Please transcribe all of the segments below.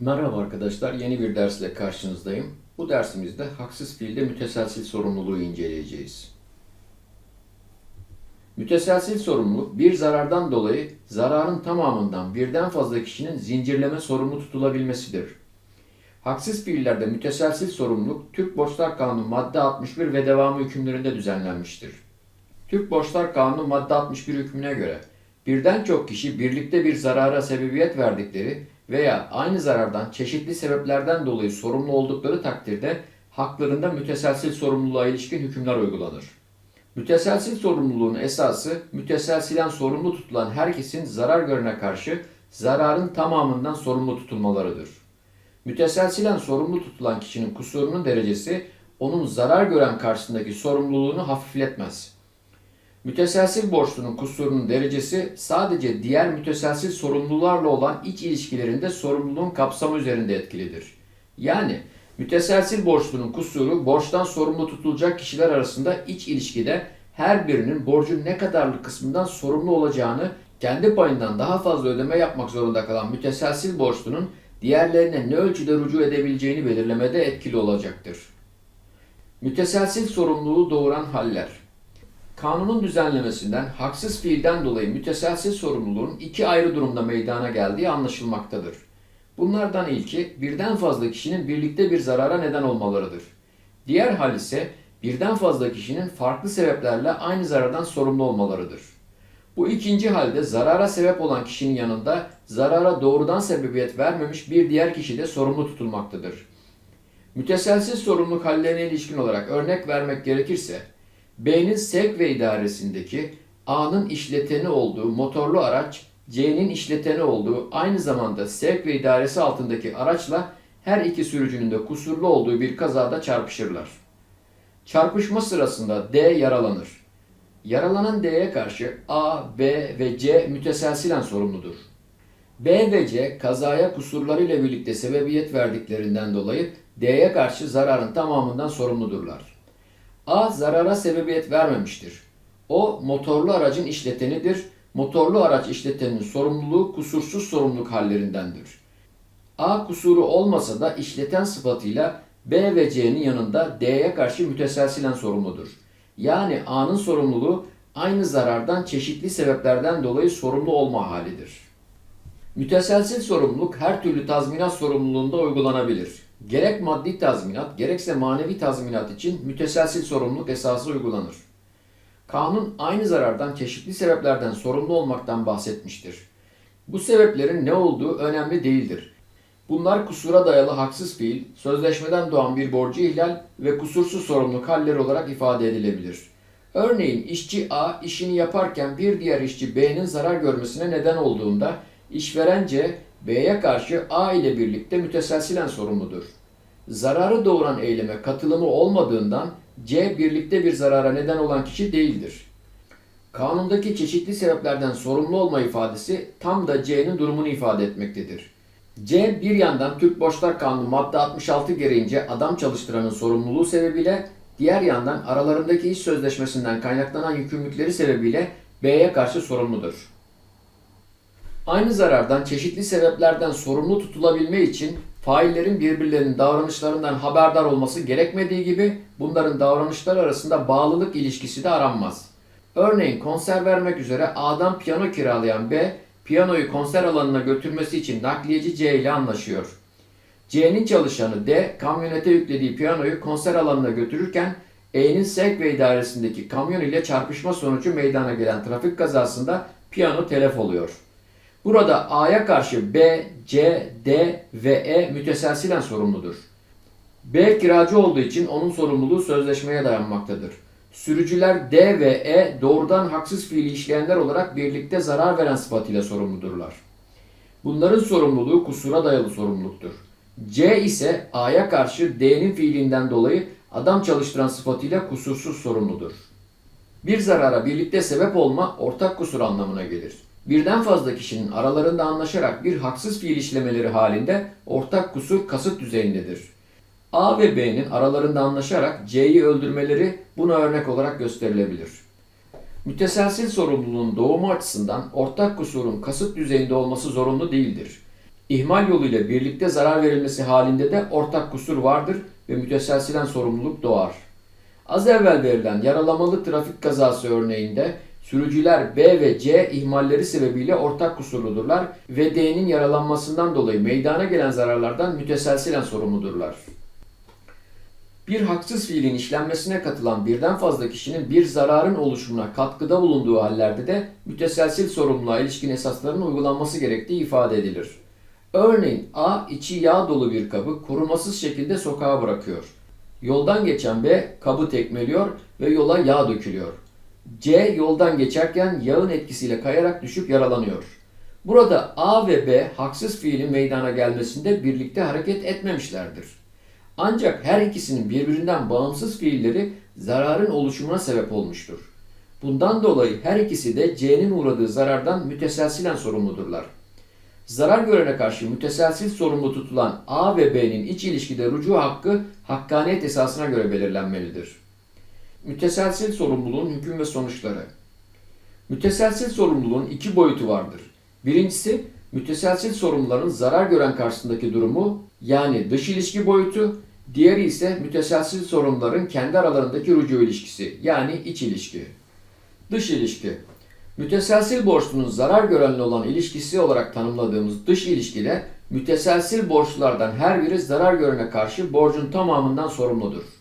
Merhaba arkadaşlar, yeni bir dersle karşınızdayım. Bu dersimizde haksız fiilde müteselsil sorumluluğu inceleyeceğiz. Müteselsil sorumluluk, bir zarardan dolayı zararın tamamından birden fazla kişinin zincirleme sorumlu tutulabilmesidir. Haksız fiillerde müteselsil sorumluluk, Türk Borçlar Kanunu madde 61 ve devamı hükümlerinde düzenlenmiştir. Türk Borçlar Kanunu madde 61 hükmüne göre birden çok kişi birlikte bir zarara sebebiyet verdikleri veya aynı zarardan çeşitli sebeplerden dolayı sorumlu oldukları takdirde haklarında müteselsil sorumluluğa ilişkin hükümler uygulanır. Müteselsil sorumluluğun esası, müteselsilen sorumlu tutulan herkesin zarar görene karşı zararın tamamından sorumlu tutulmalarıdır. Müteselsilen sorumlu tutulan kişinin kusurunun derecesi onun zarar gören karşısındaki sorumluluğunu hafifletmez. Müteselsil borçlunun kusurunun derecesi sadece diğer müteselsil sorumlularla olan iç ilişkilerinde sorumluluğun kapsamı üzerinde etkilidir. Yani müteselsil borçlunun kusuru borçtan sorumlu tutulacak kişiler arasında iç ilişkide her birinin borcun ne kadarlık kısmından sorumlu olacağını kendi payından daha fazla ödeme yapmak zorunda kalan müteselsil borçlunun diğerlerine ne ölçüde rücu edebileceğini belirlemede etkili olacaktır. Müteselsil sorumluluğu doğuran haller Kanunun düzenlemesinden haksız fiilden dolayı müteselsil sorumluluğun iki ayrı durumda meydana geldiği anlaşılmaktadır. Bunlardan ilki birden fazla kişinin birlikte bir zarara neden olmalarıdır. Diğer hal ise birden fazla kişinin farklı sebeplerle aynı zarardan sorumlu olmalarıdır. Bu ikinci halde zarara sebep olan kişinin yanında zarara doğrudan sebebiyet vermemiş bir diğer kişi de sorumlu tutulmaktadır. Müteselsiz sorumluluk hallerine ilişkin olarak örnek vermek gerekirse, B'nin sevk ve idaresindeki A'nın işleteni olduğu motorlu araç, C'nin işleteni olduğu aynı zamanda sevk ve idaresi altındaki araçla her iki sürücünün de kusurlu olduğu bir kazada çarpışırlar. Çarpışma sırasında D yaralanır. Yaralanan D'ye karşı A, B ve C müteselsilen sorumludur. B ve C kazaya kusurlarıyla birlikte sebebiyet verdiklerinden dolayı D'ye karşı zararın tamamından sorumludurlar. A zarara sebebiyet vermemiştir. O motorlu aracın işletenidir. Motorlu araç işleteninin sorumluluğu kusursuz sorumluluk hallerindendir. A kusuru olmasa da işleten sıfatıyla B ve C'nin yanında D'ye karşı müteselsilen sorumludur. Yani A'nın sorumluluğu aynı zarardan çeşitli sebeplerden dolayı sorumlu olma halidir. Müteselsil sorumluluk her türlü tazminat sorumluluğunda uygulanabilir. Gerek maddi tazminat, gerekse manevi tazminat için müteselsil sorumluluk esası uygulanır. Kanun aynı zarardan çeşitli sebeplerden sorumlu olmaktan bahsetmiştir. Bu sebeplerin ne olduğu önemli değildir. Bunlar kusura dayalı haksız fiil, sözleşmeden doğan bir borcu ihlal ve kusursuz sorumluluk halleri olarak ifade edilebilir. Örneğin işçi A işini yaparken bir diğer işçi B'nin zarar görmesine neden olduğunda işveren C B'ye karşı A ile birlikte müteselsilen sorumludur. Zararı doğuran eyleme katılımı olmadığından C birlikte bir zarara neden olan kişi değildir. Kanundaki çeşitli sebeplerden sorumlu olma ifadesi tam da C'nin durumunu ifade etmektedir. C bir yandan Türk Borçlar Kanunu madde 66 gereğince adam çalıştıranın sorumluluğu sebebiyle diğer yandan aralarındaki iş sözleşmesinden kaynaklanan yükümlülükleri sebebiyle B'ye karşı sorumludur. Aynı zarardan çeşitli sebeplerden sorumlu tutulabilme için faillerin birbirlerinin davranışlarından haberdar olması gerekmediği gibi bunların davranışlar arasında bağlılık ilişkisi de aranmaz. Örneğin konser vermek üzere A'dan piyano kiralayan B, piyanoyu konser alanına götürmesi için nakliyeci C ile anlaşıyor. C'nin çalışanı D, kamyonete yüklediği piyanoyu konser alanına götürürken E'nin ve idaresindeki kamyon ile çarpışma sonucu meydana gelen trafik kazasında piyano telef oluyor. Burada A'ya karşı B, C, D ve E müteselsilen sorumludur. B kiracı olduğu için onun sorumluluğu sözleşmeye dayanmaktadır. Sürücüler D ve E doğrudan haksız fiili işleyenler olarak birlikte zarar veren sıfatıyla sorumludurlar. Bunların sorumluluğu kusura dayalı sorumluluktur. C ise A'ya karşı D'nin fiilinden dolayı adam çalıştıran sıfatıyla kusursuz sorumludur. Bir zarara birlikte sebep olma ortak kusur anlamına gelir. Birden fazla kişinin aralarında anlaşarak bir haksız fiil işlemeleri halinde ortak kusur kasıt düzeyindedir. A ve B'nin aralarında anlaşarak C'yi öldürmeleri buna örnek olarak gösterilebilir. Müteselsil sorumluluğun doğumu açısından ortak kusurun kasıt düzeyinde olması zorunlu değildir. İhmal yoluyla birlikte zarar verilmesi halinde de ortak kusur vardır ve müteselsilen sorumluluk doğar. Az evvel verilen yaralamalı trafik kazası örneğinde sürücüler B ve C ihmalleri sebebiyle ortak kusurludurlar ve D'nin yaralanmasından dolayı meydana gelen zararlardan müteselsilen sorumludurlar. Bir haksız fiilin işlenmesine katılan birden fazla kişinin bir zararın oluşumuna katkıda bulunduğu hallerde de müteselsil sorumluluğa ilişkin esasların uygulanması gerektiği ifade edilir. Örneğin A içi yağ dolu bir kabı korumasız şekilde sokağa bırakıyor. Yoldan geçen B kabı tekmeliyor ve yola yağ dökülüyor. C yoldan geçerken yağın etkisiyle kayarak düşüp yaralanıyor. Burada A ve B haksız fiilin meydana gelmesinde birlikte hareket etmemişlerdir. Ancak her ikisinin birbirinden bağımsız fiilleri zararın oluşumuna sebep olmuştur. Bundan dolayı her ikisi de C'nin uğradığı zarardan müteselsilen sorumludurlar. Zarar görene karşı müteselsil sorumlu tutulan A ve B'nin iç ilişkide rucu hakkı hakkaniyet esasına göre belirlenmelidir. Müteselsil sorumluluğun hüküm ve sonuçları. Müteselsil sorumluluğun iki boyutu vardır. Birincisi, müteselsil sorumluların zarar gören karşısındaki durumu yani dış ilişki boyutu, diğeri ise müteselsil sorumluların kendi aralarındaki rucu ilişkisi yani iç ilişki. Dış ilişki. Müteselsil borçlunun zarar görenle olan ilişkisi olarak tanımladığımız dış ilişkide müteselsil borçlulardan her biri zarar görene karşı borcun tamamından sorumludur.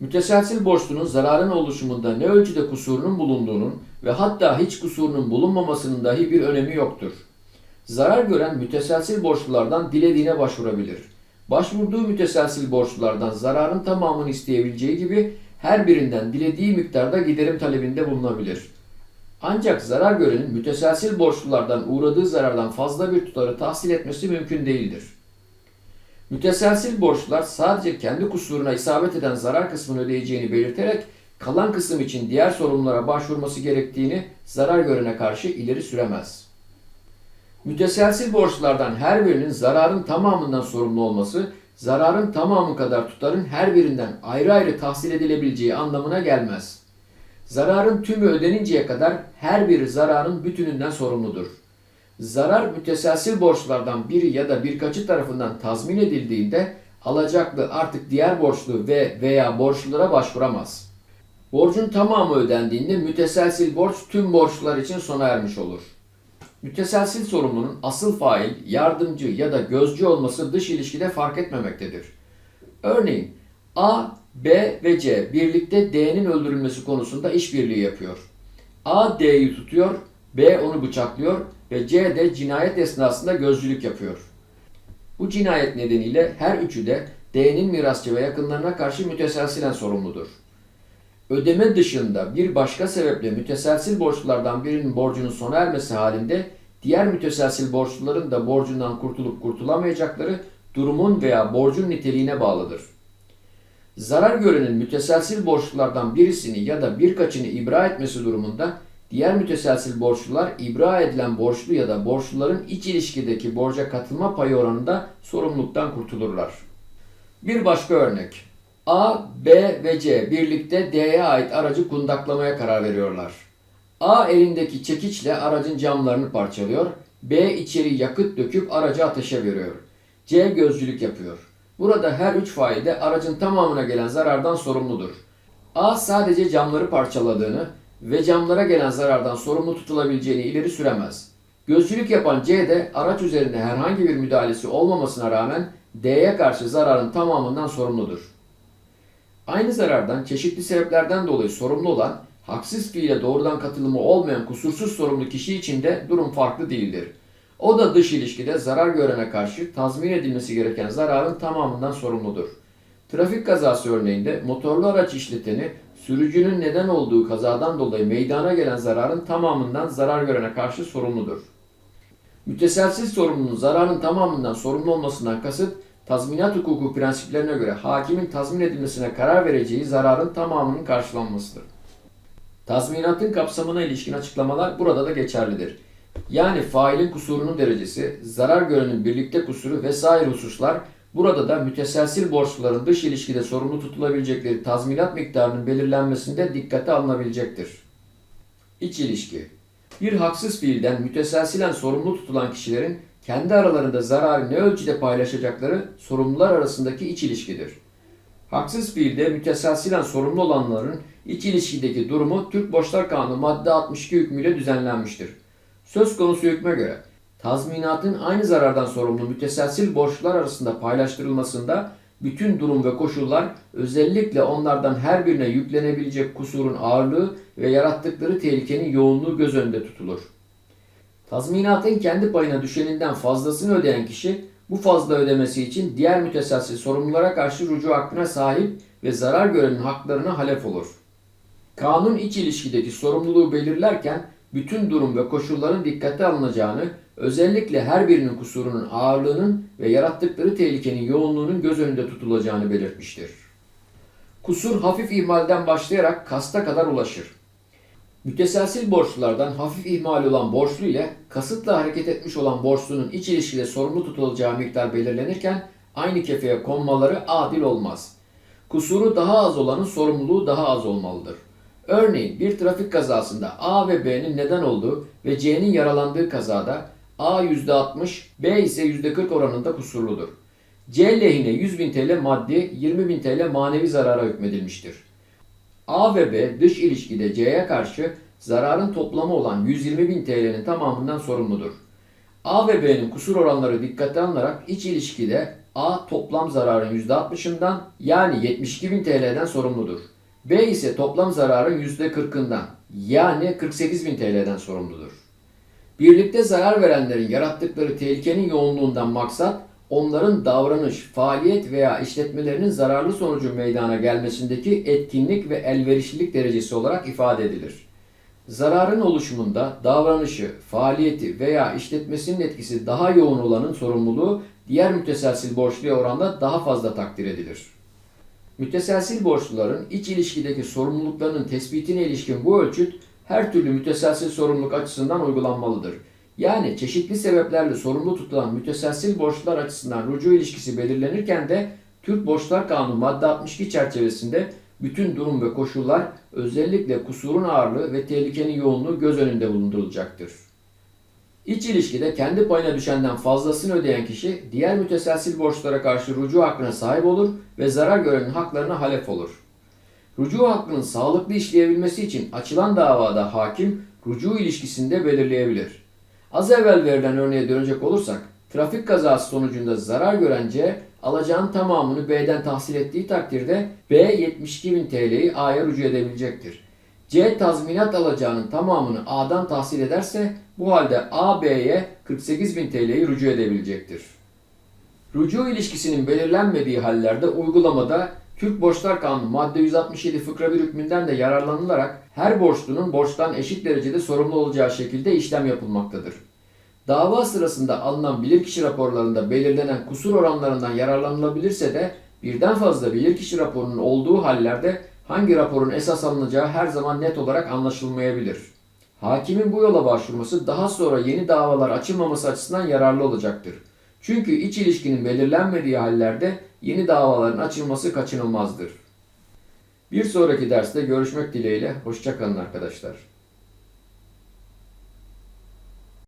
Müteselsil borçlunun zararın oluşumunda ne ölçüde kusurunun bulunduğunun ve hatta hiç kusurunun bulunmamasının dahi bir önemi yoktur. Zarar gören müteselsil borçlulardan dilediğine başvurabilir. Başvurduğu müteselsil borçlulardan zararın tamamını isteyebileceği gibi her birinden dilediği miktarda giderim talebinde bulunabilir. Ancak zarar görenin müteselsil borçlulardan uğradığı zarardan fazla bir tutarı tahsil etmesi mümkün değildir. Müteselsil borçlular sadece kendi kusuruna isabet eden zarar kısmını ödeyeceğini belirterek kalan kısım için diğer sorumlulara başvurması gerektiğini zarar görene karşı ileri süremez. Müteselsil borçlulardan her birinin zararın tamamından sorumlu olması, zararın tamamı kadar tutarın her birinden ayrı ayrı tahsil edilebileceği anlamına gelmez. Zararın tümü ödeninceye kadar her biri zararın bütününden sorumludur. Zarar müteselsil borçlardan biri ya da birkaçı tarafından tazmin edildiğinde alacaklı artık diğer borçlu ve veya borçlulara başvuramaz. Borcun tamamı ödendiğinde müteselsil borç tüm borçlular için sona ermiş olur. Müteselsil sorumlunun asıl fail, yardımcı ya da gözcü olması dış ilişkide fark etmemektedir. Örneğin A, B ve C birlikte D'nin öldürülmesi konusunda işbirliği yapıyor. A D'yi tutuyor, B onu bıçaklıyor ve C de cinayet esnasında gözcülük yapıyor. Bu cinayet nedeniyle her üçü de D'nin mirasçı ve yakınlarına karşı müteselsilen sorumludur. Ödeme dışında bir başka sebeple müteselsil borçlulardan birinin borcunun sona ermesi halinde diğer müteselsil borçluların da borcundan kurtulup kurtulamayacakları durumun veya borcun niteliğine bağlıdır. Zarar görenin müteselsil borçlulardan birisini ya da birkaçını ibra etmesi durumunda diğer müteselsil borçlular ibra edilen borçlu ya da borçluların iç ilişkideki borca katılma payı oranında sorumluluktan kurtulurlar. Bir başka örnek. A, B ve C birlikte D'ye ait aracı kundaklamaya karar veriyorlar. A elindeki çekiçle aracın camlarını parçalıyor. B içeri yakıt döküp aracı ateşe veriyor. C gözcülük yapıyor. Burada her üç fail de aracın tamamına gelen zarardan sorumludur. A sadece camları parçaladığını ve camlara gelen zarardan sorumlu tutulabileceğini ileri süremez. Gözcülük yapan C de araç üzerinde herhangi bir müdahalesi olmamasına rağmen D'ye karşı zararın tamamından sorumludur. Aynı zarardan çeşitli sebeplerden dolayı sorumlu olan, haksız fiile doğrudan katılımı olmayan kusursuz sorumlu kişi için de durum farklı değildir. O da dış ilişkide zarar görene karşı tazmin edilmesi gereken zararın tamamından sorumludur. Trafik kazası örneğinde motorlu araç işleteni sürücünün neden olduğu kazadan dolayı meydana gelen zararın tamamından zarar görene karşı sorumludur. Müteselsiz sorumlunun zararın tamamından sorumlu olmasından kasıt tazminat hukuku prensiplerine göre hakimin tazmin edilmesine karar vereceği zararın tamamının karşılanmasıdır. Tazminatın kapsamına ilişkin açıklamalar burada da geçerlidir. Yani failin kusurunun derecesi, zarar görenin birlikte kusuru vesaire hususlar burada da müteselsil borçluların dış ilişkide sorumlu tutulabilecekleri tazminat miktarının belirlenmesinde dikkate alınabilecektir. İç ilişki Bir haksız fiilden müteselsilen sorumlu tutulan kişilerin kendi aralarında zararı ne ölçüde paylaşacakları sorumlular arasındaki iç ilişkidir. Haksız fiilde müteselsilen sorumlu olanların iç ilişkideki durumu Türk Borçlar Kanunu madde 62 hükmüyle düzenlenmiştir. Söz konusu hükme göre tazminatın aynı zarardan sorumlu müteselsil borçlular arasında paylaştırılmasında bütün durum ve koşullar özellikle onlardan her birine yüklenebilecek kusurun ağırlığı ve yarattıkları tehlikenin yoğunluğu göz önünde tutulur. Tazminatın kendi payına düşeninden fazlasını ödeyen kişi bu fazla ödemesi için diğer müteselsil sorumlulara karşı rücu hakkına sahip ve zarar görenin haklarına halef olur. Kanun iç ilişkideki sorumluluğu belirlerken bütün durum ve koşulların dikkate alınacağını, özellikle her birinin kusurunun ağırlığının ve yarattıkları tehlikenin yoğunluğunun göz önünde tutulacağını belirtmiştir. Kusur hafif ihmalden başlayarak kasta kadar ulaşır. Müteselsil borçlulardan hafif ihmal olan borçlu ile kasıtla hareket etmiş olan borçlunun iç ilişkide sorumlu tutulacağı miktar belirlenirken aynı kefeye konmaları adil olmaz. Kusuru daha az olanın sorumluluğu daha az olmalıdır. Örneğin bir trafik kazasında A ve B'nin neden olduğu ve C'nin yaralandığı kazada A %60, B ise %40 oranında kusurludur. C lehine 100.000 TL maddi, 20.000 TL manevi zarara hükmedilmiştir. A ve B dış ilişkide C'ye karşı zararın toplamı olan 120.000 TL'nin tamamından sorumludur. A ve B'nin kusur oranları dikkate alınarak iç ilişkide A toplam zararın %60'ından yani 72.000 TL'den sorumludur. B ise toplam zararın %40'ından yani 48.000 TL'den sorumludur. Birlikte zarar verenlerin yarattıkları tehlikenin yoğunluğundan maksat onların davranış, faaliyet veya işletmelerinin zararlı sonucu meydana gelmesindeki etkinlik ve elverişlilik derecesi olarak ifade edilir. Zararın oluşumunda davranışı, faaliyeti veya işletmesinin etkisi daha yoğun olanın sorumluluğu diğer müteselsil borçluya oranla daha fazla takdir edilir. Müteselsil borçluların iç ilişkideki sorumluluklarının tespitine ilişkin bu ölçüt her türlü müteselsil sorumluluk açısından uygulanmalıdır. Yani çeşitli sebeplerle sorumlu tutulan müteselsil borçlular açısından rucu ilişkisi belirlenirken de Türk Borçlar Kanunu madde 62 çerçevesinde bütün durum ve koşullar özellikle kusurun ağırlığı ve tehlikenin yoğunluğu göz önünde bulundurulacaktır. İç ilişkide kendi payına düşenden fazlasını ödeyen kişi diğer müteselsil borçlara karşı rucu hakkına sahip olur ve zarar görenin haklarına halef olur. Rucu hakkının sağlıklı işleyebilmesi için açılan davada hakim rucu ilişkisinde belirleyebilir. Az evvel verilen örneğe dönecek olursak, trafik kazası sonucunda zarar gören C, alacağın tamamını B'den tahsil ettiği takdirde B 72.000 TL'yi A'ya rücu edebilecektir. C tazminat alacağının tamamını A'dan tahsil ederse bu halde A B'ye 48.000 TL'yi rücu edebilecektir. Rücu ilişkisinin belirlenmediği hallerde uygulamada Türk Borçlar Kanunu madde 167 fıkra 1 hükmünden de yararlanılarak her borçlunun borçtan eşit derecede sorumlu olacağı şekilde işlem yapılmaktadır. Dava sırasında alınan bilirkişi raporlarında belirlenen kusur oranlarından yararlanılabilirse de birden fazla bilirkişi raporunun olduğu hallerde hangi raporun esas alınacağı her zaman net olarak anlaşılmayabilir. Hakimin bu yola başvurması daha sonra yeni davalar açılmaması açısından yararlı olacaktır. Çünkü iç ilişkinin belirlenmediği hallerde yeni davaların açılması kaçınılmazdır. Bir sonraki derste görüşmek dileğiyle, hoşçakalın arkadaşlar.